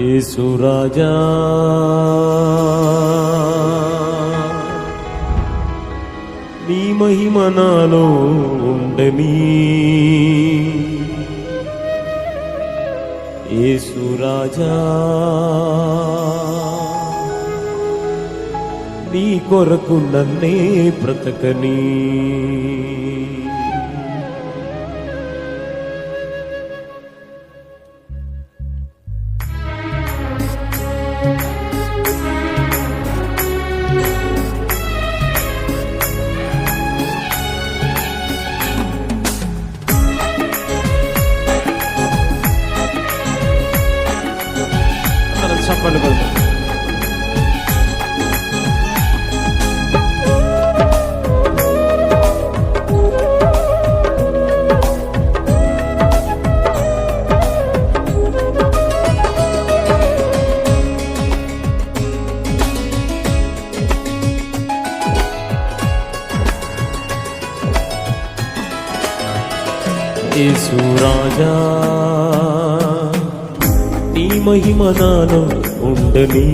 యేసురాజా నీ మహిమ నాలో ఉండని యేసురాజా నీ కొరకు నన్నే బ్రతకనీ. యేసురాజా నీ మహిమ నాలో ఉండని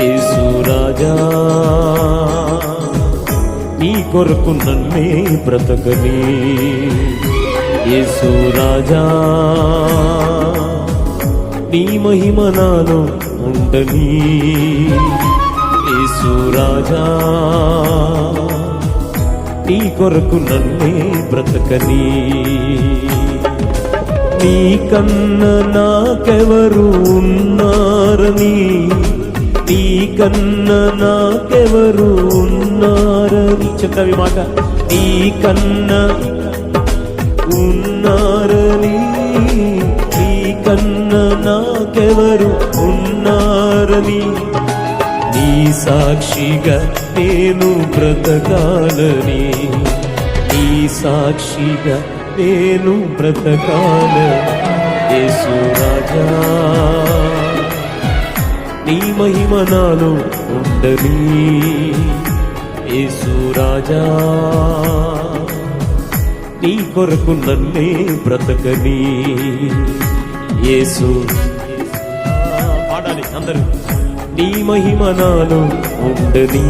యేసురాజా నీ కొరకు నన్నే బ్రతకని యేసురాజా నీ మహిమ నాలో ఉండని యేసురాజా నీ కొరకు నన్నే బ్రతకని. నీ కన్న నాకెవరు ఉన్నారని. నీ కన్న నాకెవరు ఉన్నారని. చెప్తావి మాట. నీ కన్న ఉన్నారని. నీ కన్న నాకెవరు ఉన్నారని. సాక్షిగా నేను బ్రతకాలని. నీ సాక్షిగా నేను బ్రతకాల యేసురాజా నీ మహిమ నాలో ఉండని. యేసురాజా నీ కొరకు నన్నే బ్రతకని. యేసు పాడాలి అందరూ. నీ మహిమ నాలో ఉండని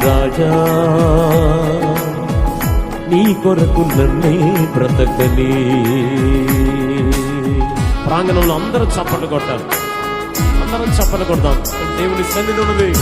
రాజా. నీ కొరకు నన్నే బ్రతకని. ప్రాంగణంలో అందరూ చప్పట్లు కొట్టాలి. అందరం చప్పట్లు కొడదాం. దేవుని సన్నిధి ఉన్నది.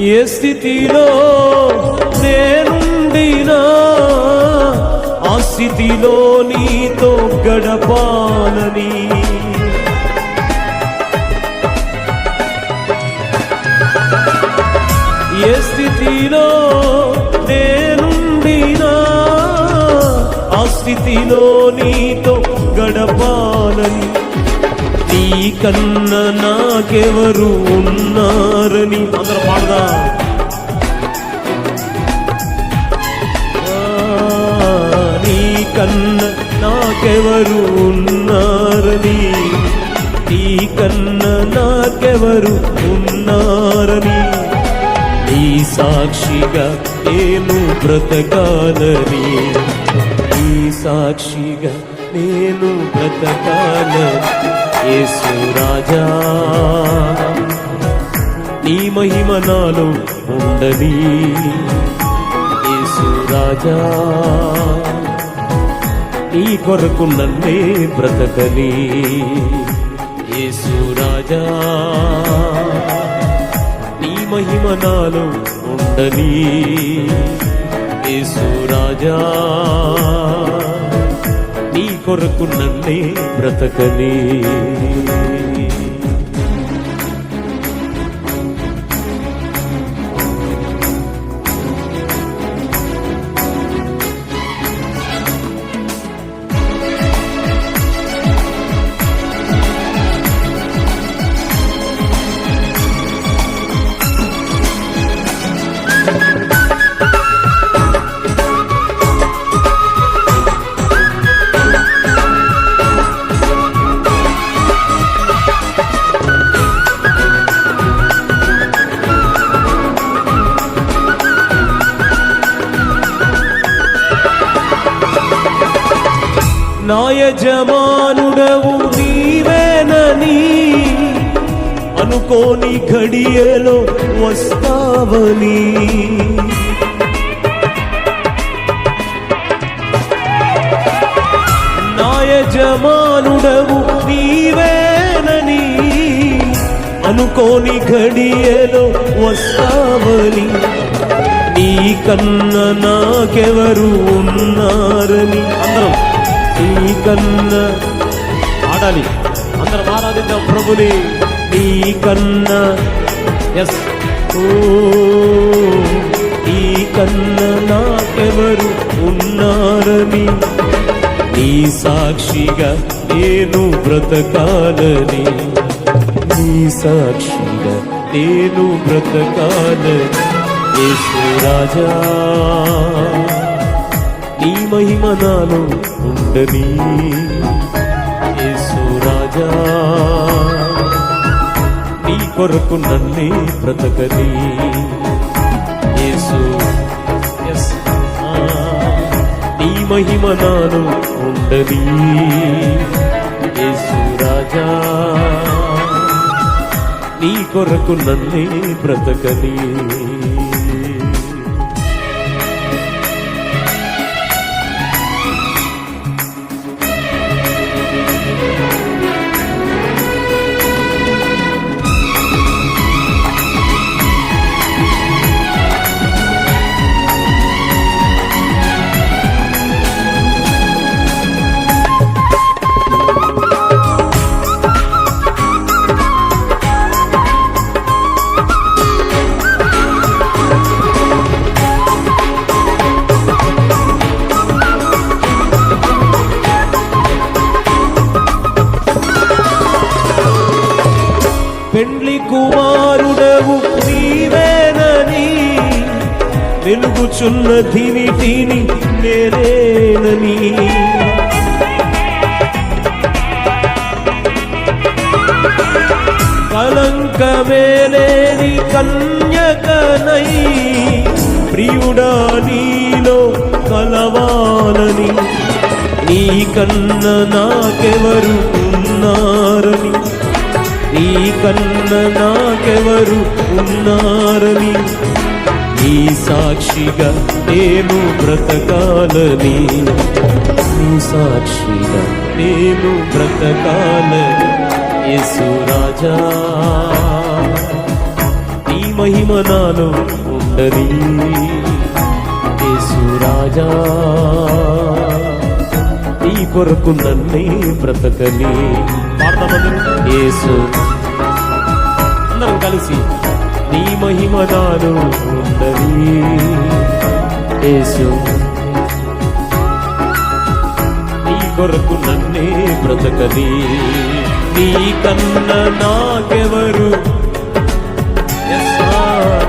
ఏ స్థితిలో నేనుండినా ఆ స్థితిలో నీతో గడపాలని. ఏ స్థితిలో నేనుండినా ఆ స్థితిలో నీతో గడపాలని. నీ కన్న నాకెవరు ఉన్నారని అందరూ పాడదా. నీ కన్న నాకెవరు ఉన్నారని నీ కన్న నాకెవరు ఉన్నారని నీ సాక్షిగా నేను బ్రతకాలని నీ సాక్షిగా నేను బ్రతకాలని. యేసు రాజా. నీ మహిమ నాలో ఉండని యేసు రాజా. నీ కొరకు నన్నే బ్రతకని యేసు రాజా. నీ మహిమ నాలో ఉండని యేసు రాజా. కొరకు నన్నే బ్రతకని. నా యజమానుడవు నీవేనని అనుకోని ఘడియలో వస్తావని. నా యజమానుడవు నీవేనని అనుకోని ఘడియలో వస్తావని. నీ కన్న నాకెవరు ఉన్నారని. అందరం నీ కన్న ఆడాలి. అందరం ఆరాధిద్దాం ప్రభుని. నీ కన్నా ఎస్ ఓ నీ కన్న నాకెవరు ఉన్నారని. నీ సాక్షిగా నేను బ్రతకాలని. నీ సాక్షిగా నేను బ్రతకాలని. యేసు రాజా నీ మహిమ నాలో ఉండని యేసు రాజా. నీ కొరకు నన్నే బ్రతకని. యేసు నీ మహిమ నాను ఉండని. యేసు రాజా. నీ కొరకు నన్నే బ్రతకని. వెలుగుచున్న దివిటిని నేనేనని కలంకమేలేని కన్యకనై ప్రియుడా నీలో కలవాలని. నీ కన్న నాకెవరు ఉన్నారని. నీ కన్న నాకెవరు ఉన్నారని. నీ సాక్షిగా నేను బ్రతకాలని. నీ సాక్షిగా నేను బ్రతకాలని. యేసు రాజా. నీ మహిమ నాలో ఉండని. యేసు రాజా. నీ కొరకు నన్నే బ్రతకని. యేసు. అందరం కలిసి నీ మహిమ నాను ఉండని యేసు నీ కొరకు నన్నే బ్రతకని. నీ కన్న నాకెవరు?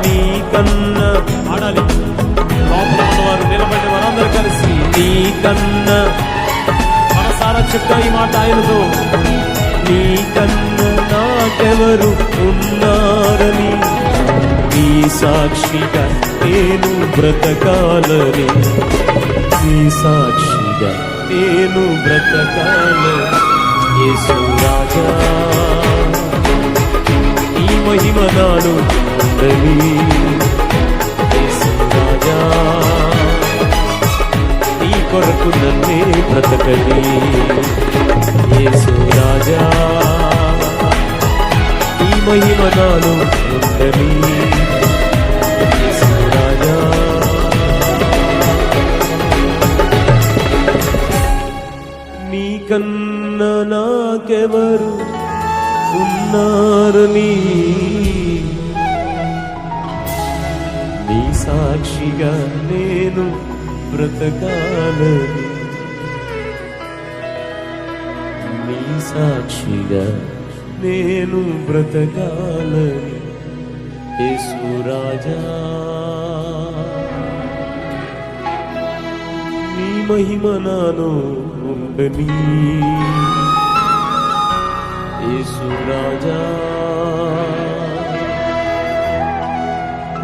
నీ కన్న ఆడాలి. లోపల ఉన్నవారు నిలబడి వారందరూ కలిసి నీ కన్న మనసారా చెప్తా ఈ మాట ఆయనతో. నీ కన్న నాకెవరు ఉన్నారని నీ సాక్షిగా నేను బ్రతకాలని. నీ సాక్షిగా నేను బ్రతకాలని. యేసు రాజా నీ మహిమ నాను ఉండని యేసు రాజా నీ కొరకు నన్నే బ్రతకని. యేసు రాజా నీ మహిమ నాను ఉండని నాకెవరు ఉన్నారని. నీ సాక్షిగా నేను బ్రతకాలని. నీ సాక్షిగా నేను బ్రతకాలని. యేసురాజా నీ మహిమ నాను ఉండనీ. యేసు రాజా.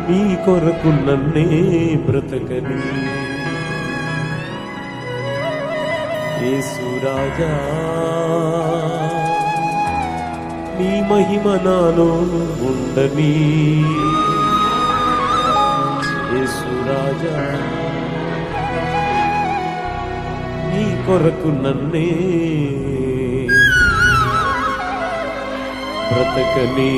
నీ కొరకు నన్నే బ్రతకని. యేసు రాజా. నీ మహిమ నాలో ఉండని. యేసురాజా నీ కొరకు నన్నే బ్రతకని.